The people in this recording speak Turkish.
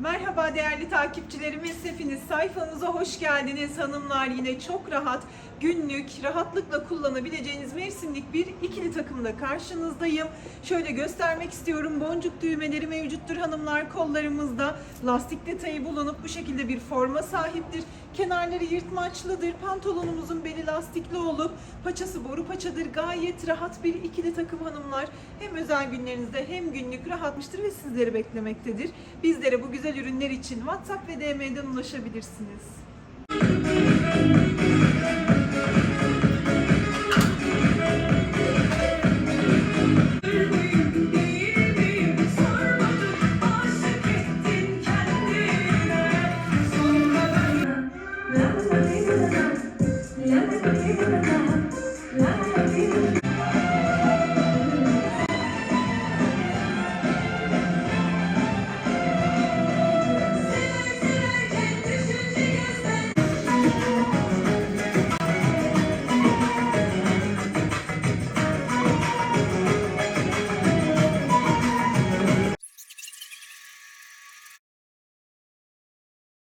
Merhaba değerli takipçilerimiz, hepiniz sayfamıza hoş geldiniz. Hanımlar yine çok rahat, günlük, rahatlıkla kullanabileceğiniz mevsimlik bir ikili takımla karşınızdayım. Şöyle göstermek istiyorum. Boncuk düğmeleri mevcuttur hanımlar kollarımızda. Lastik detayı bulunup bu şekilde bir forma sahiptir. Kenarları yırtmaçlıdır. Pantolonumuzun beli lastikli olup paçası boru paçadır. Gayet rahat bir ikili takım hanımlar. Hem özel günlerinizde hem günlük rahatmıştır ve sizleri beklemektedir. Bizlere bu güzel güzel ürünler için WhatsApp ve DM'den ulaşabilirsiniz. Yeah.